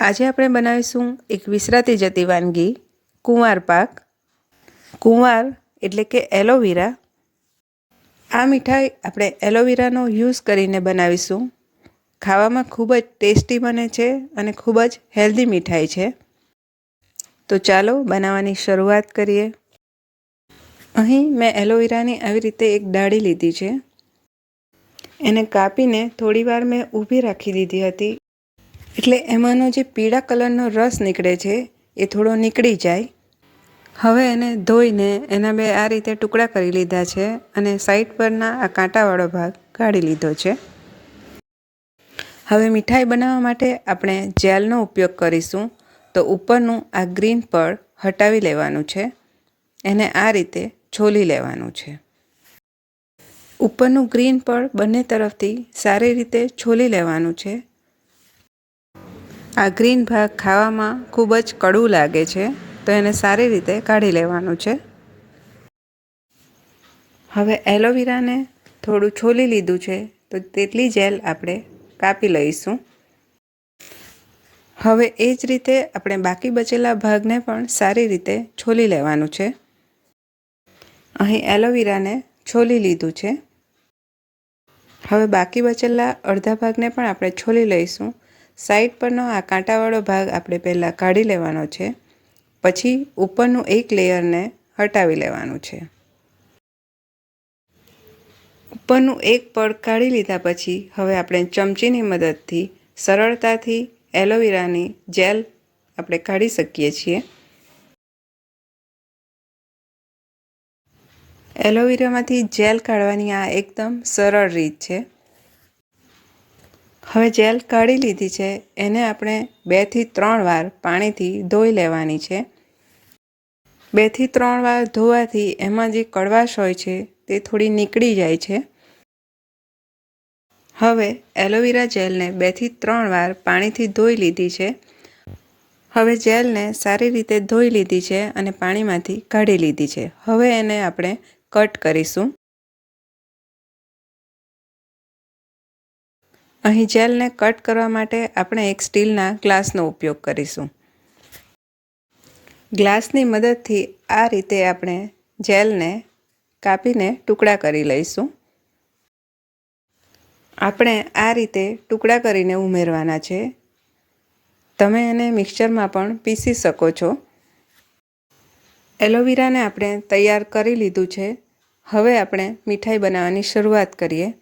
આજે આપણે બનાવીશું એક વિસરાતી જતી વાનગી, કુંવાર પાક. કુંવાર એટલે કે એલોવેરા. આ મીઠાઈ આપણે એલોવેરાનો યુઝ કરીને બનાવીશું. ખાવામાં ખૂબ જ ટેસ્ટી બને છે અને ખૂબ જ હેલ્ધી મીઠાઈ છે. તો ચાલો બનાવવાની શરૂઆત કરીએ. અહીં મેં એલોવેરાની આવી રીતે એક ડાળી લીધી છે. એને કાપીને થોડીવાર મેં ઊભી રાખી દીધી હતી. એટલે એમાંનો જે પીળા કલરનો રસ નીકળે છે, એ થોડો નીકળી જાય. હવે એને ધોઈને એના બે આ રીતે ટુકડા કરી લીધા છે અને સાઈડ પરના આ કાંટાવાળો ભાગ કાઢી લીધો છે. હવે મીઠાઈ બનાવવા માટે આપણે જેલનો ઉપયોગ કરીશું. તો ઉપરનું આ ગ્રીન પડ હટાવી લેવાનું છે. એને આ રીતે છોલી લેવાનું છે. ઉપરનું ગ્રીન પડ બંને તરફથી સારી રીતે છોલી લેવાનું છે. આ ગ્રીન ભાગ ખાવામાં ખૂબ જ કડવું લાગે છે, તો એને સારી રીતે કાઢી લેવાનું છે. હવે એલોવેરાને થોડું છોલી લીધું છે, તો તેટલી જેલ આપણે કાપી લઈશું. હવે એ જ રીતે આપણે બાકી બચેલા ભાગને પણ સારી રીતે છોલી લેવાનું છે. અહીં એલોવેરાને છોલી લીધું છે. હવે બાકી બચેલા અડધા ભાગને પણ આપણે છોલી લઈશું. સાઈડ પરનો આ કાંટાવાળો ભાગ આપણે પહેલાં કાઢી લેવાનો છે, પછી ઉપરનું એક લેયરને હટાવી લેવાનું છે. ઉપરનું એક પડ કાઢી લીધા પછી હવે આપણે ચમચીની મદદથી સરળતાથી એલોવેરાની જેલ આપણે કાઢી શકીએ છીએ. એલોવેરામાંથી જેલ કાઢવાની આ એકદમ સરળ રીત છે. હવે જેલ કાઢી લીધી છે. એને આપણે બેથી ત્રણ વાર પાણીથી ધોઈ લેવાની છે. બેથી ત્રણ વાર ધોવાથી એમાં જે કડવાશ હોય છે તે થોડી નીકળી જાય છે. હવે એલોવેરા જેલને બેથી ત્રણ વાર પાણીથી ધોઈ લીધી છે. હવે જેલને સારી રીતે ધોઈ લીધી છે અને પાણીમાંથી કાઢી લીધી છે. હવે એને આપણે કટ કરીશું. અહીં જેલને કટ કરવા માટે આપણે એક સ્ટીલના ગ્લાસનો ઉપયોગ કરીશું. ગ્લાસની મદદથી આ રીતે આપણે જેલને કાપીને ટુકડા કરી લઈશું. આપણે આ રીતે ટુકડા કરીને ઉમેરવાના છે. તમે એને મિક્સચરમાં પણ પીસી શકો છો. એલોવેરાને આપણે તૈયાર કરી લીધું છે. હવે આપણે મીઠાઈ બનાવવાની શરૂઆત કરીએ.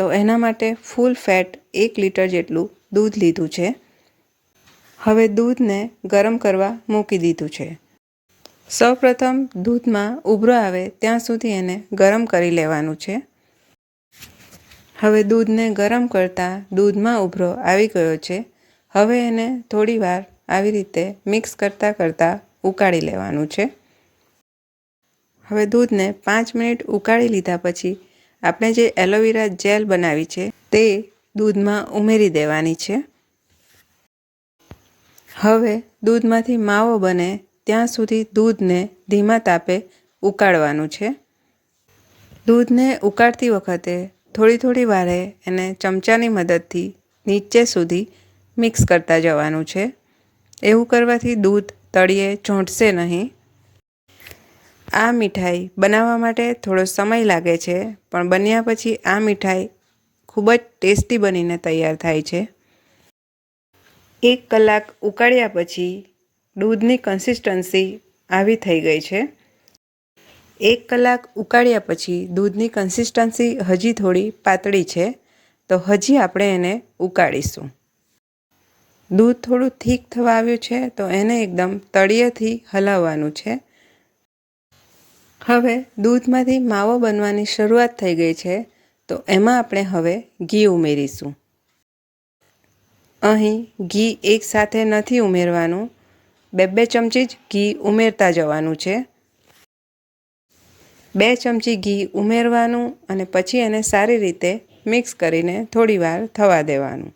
તો એના માટે ફૂલ ફેટ એક લીટર જેટલું દૂધ લીધું છે. હવે દૂધને ગરમ કરવા મૂકી દીધું છે. સૌપ્રથમ દૂધમાં ઉભરો આવે ત્યાં સુધી એને ગરમ કરી લેવાનું છે. હવે દૂધને ગરમ કરતાં દૂધમાં ઉભરો આવી ગયો છે. હવે એને થોડીવાર આવી રીતે મિક્સ કરતાં કરતાં ઉકાળી લેવાનું છે. હવે દૂધને પાંચ મિનિટ ઉકાળી લીધા પછી આપણે જે એલોવેરા જેલ બનાવી છે, તે દૂધમાં ઉમેરી દેવાની છે. હવે દૂધમાંથી માવો બને, ત્યાં સુધી દૂધને ધીમા તાપે ઉકાળવાનું છે. દૂધને ઉકાળતી વખતે થોડી થોડી વારે એને ચમચાની મદદથી નીચે સુધી મિક્સ કરતા જવાનું છે. એવું કરવાથી દૂધ તળિયે ચોંટશે નહીં. આ મીઠાઈ બનાવવા માટે થોડો સમય લાગે છે, પણ બન્યા પછી આ મીઠાઈ ખૂબ જ ટેસ્ટી બનીને તૈયાર થાય છે. એક કલાક ઉકાળ્યા પછી દૂધની કન્સિસ્ટન્સી આવી થઈ ગઈ છે. એક કલાક ઉકાળ્યા પછી દૂધની કન્સિસ્ટન્સી હજી થોડી પાતળી છે, તો હજી આપણે એને ઉકાળીશું. દૂધ થોડું થીક થવા આવ્યું છે, તો એને એકદમ તળિયેથી હલાવવાનું છે. હવે દૂધમાંથી માવો બનવાની શરૂઆત થઈ ગઈ છે, તો એમાં આપણે હવે ઘી ઉમેરીશું. અહીં ઘી એકસાથે નથી ઉમેરવાનું, બે બે ચમચી જ ઘી ઉમેરતા જવાનું છે. બે ચમચી ઘી ઉમેરવાનું અને પછી એને સારી રીતે મિક્સ કરીને થોડીવાર થવા દેવાનું.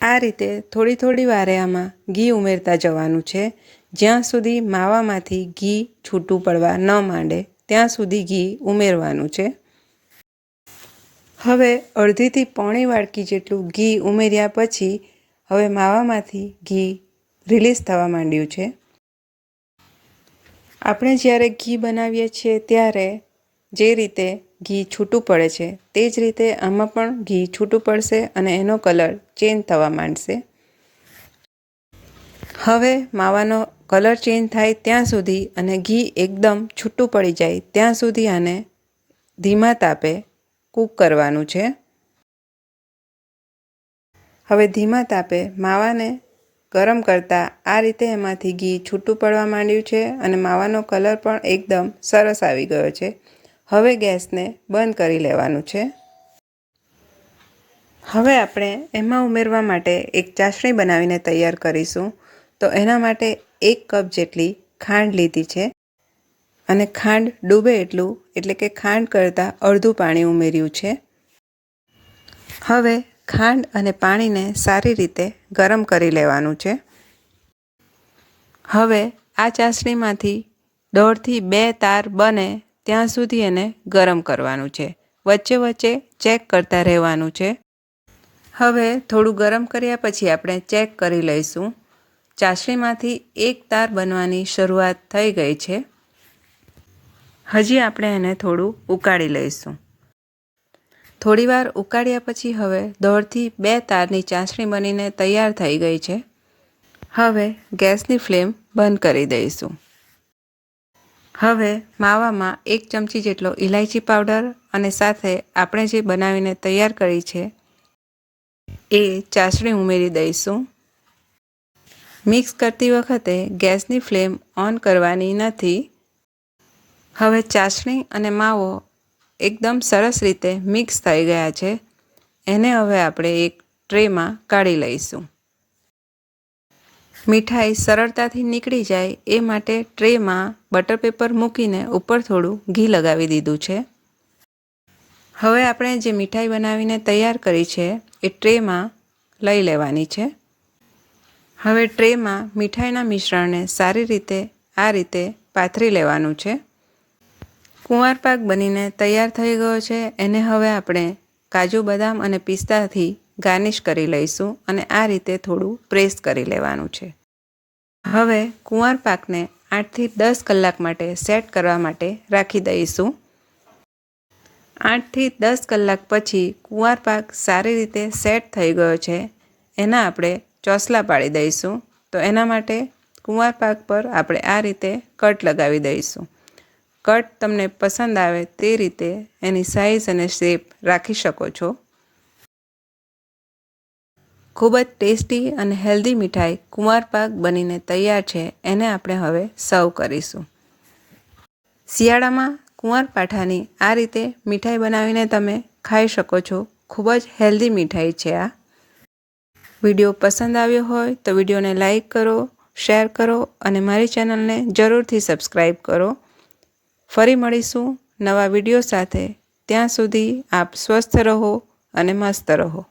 આ રીતે થોડી થોડી વારે આમાં ઘી ઉમેરતા જવાનું છે. જ્યાં સુધી માવામાંથી ઘી છૂટું પડવા ન માંડે, ત્યાં સુધી ઘી ઉમેરવાનું છે. હવે અડધીથી પોણી વાડકી જેટલું ઘી ઉમેર્યા પછી હવે માવામાંથી ઘી રિલીઝ થવા માંડ્યું છે. આપણે જ્યારે ઘી બનાવીએ છીએ ત્યારે જે રીતે ઘી છૂટું પડે છે, તે જ રીતે આમાં પણ ઘી છૂટું પડશે અને એનો કલર ચેન્જ થવા માંડશે. હવે માવાનો કલર ચેન્જ થાય ત્યાં સુધી અને ઘી એકદમ છૂટું પડી જાય ત્યાં સુધી આને ધીમા તાપે કૂક કરવાનું છે. હવે ધીમા તાપે માવાને ગરમ કરતાં આ રીતે એમાંથી ઘી છૂટું પડવા માંડ્યું છે અને માવાનો કલર પણ એકદમ સરસ આવી ગયો છે. હવે ગેસને બંધ કરી લેવાનું છે. હવે આપણે એમાં ઉમેરવા માટે એક ચાસણી બનાવીને તૈયાર કરીશું. તો એના માટે એક કપ જેટલી ખાંડ લીધી છે અને ખાંડ ડૂબે એટલું, એટલે કે ખાંડ કરતાં અડધું પાણી ઉમેર્યું છે. હવે ખાંડ અને પાણીને સારી રીતે ગરમ કરી લેવાનું છે. હવે આ ચાસણીમાંથી દોઢથી બે તાર બને ત્યાં સુધી એને ગરમ કરવાનું છે. વચ્ચે વચ્ચે ચેક કરતા રહેવાનું છે. હવે થોડું ગરમ કર્યા પછી આપણે ચેક કરી લઈશું. ચાસણીમાંથી એક તાર બનવાની શરૂઆત થઈ ગઈ છે. હજી આપણે એને થોડું ઉકાળી લઈશું. થોડીવાર ઉકાળ્યા પછી હવે દોઢથી બે તારની ચાસણી બનીને તૈયાર થઈ ગઈ છે. હવે ગેસની ફ્લેમ બંધ કરી દઈશું. હવે માવામાં એક ચમચી જેટલો ઇલાયચી પાવડર અને સાથે આપણે જે બનાવીને તૈયાર કરી છે, એ ચાસણી ઉમેરી દઈશું. મિક્સ કરતી વખતે ગેસની ફ્લેમ ઓન કરવાની નથી. હવે ચાસણી અને માવો એકદમ સરસ રીતે મિક્સ થઈ ગયા છે. એને હવે આપણે એક ટ્રેમાં કાઢી લઈશું. મીઠાઈ સરળતાથી નીકળી જાય એ માટે ટ્રેમાં બટર પેપર મૂકીને ઉપર થોડું ઘી લગાવી દીધું છે. હવે આપણે જે મીઠાઈ બનાવીને તૈયાર કરી છે એ ટ્રેમાં લઈ લેવાની છે. હવે ટ્રેમાં મીઠાઈના મિશ્રણને સારી રીતે આ રીતે પાથરી લેવાનું છે. કુંવાર પાક બનીને તૈયાર થઈ ગયો છે. એને હવે આપણે કાજુ બદામ અને પિસ્તાથી ગાર્નિશ કરી લઈશું અને આ રીતે થોડું પ્રેસ કરી લેવાનું છે. હવે કુંવાર પાકને આઠથી દસ કલાક માટે સેટ કરવા માટે રાખી દઈશું. આઠથી દસ કલાક પછી કુંવાર પાક સારી રીતે સેટ થઈ ગયો છે, એના આપણે ચોસલા પાડી દઈશું. તો એના માટે કુંવાર પાક પર આપણે આ રીતે કટ લગાવી દઈશું. કટ તમને પસંદ આવે તે રીતે એની સાઇઝ અને શેપ રાખી શકો છો. ખૂબ જ ટેસ્ટી અને હેલ્ધી મીઠાઈ કુંવારપાક બનીને તૈયાર છે, એને આપણે હવે સર્વ કરીશું. શિયાળામાં કુંવારપાઠાની આ રીતે મીઠાઈ બનાવીને તમે ખાઈ શકો છો. ખૂબ જ હેલ્ધી મીઠાઈ છે આ. વીડિયો પસંદ આવ્યો હોય તો વિડીયોને લાઈક કરો, શેર કરો અને મારી ચેનલને જરૂરથી સબસ્ક્રાઈબ કરો. ફરી મળીશું નવા વીડિયો સાથે. ત્યાં સુધી આપ સ્વસ્થ રહો અને મસ્ત રહો.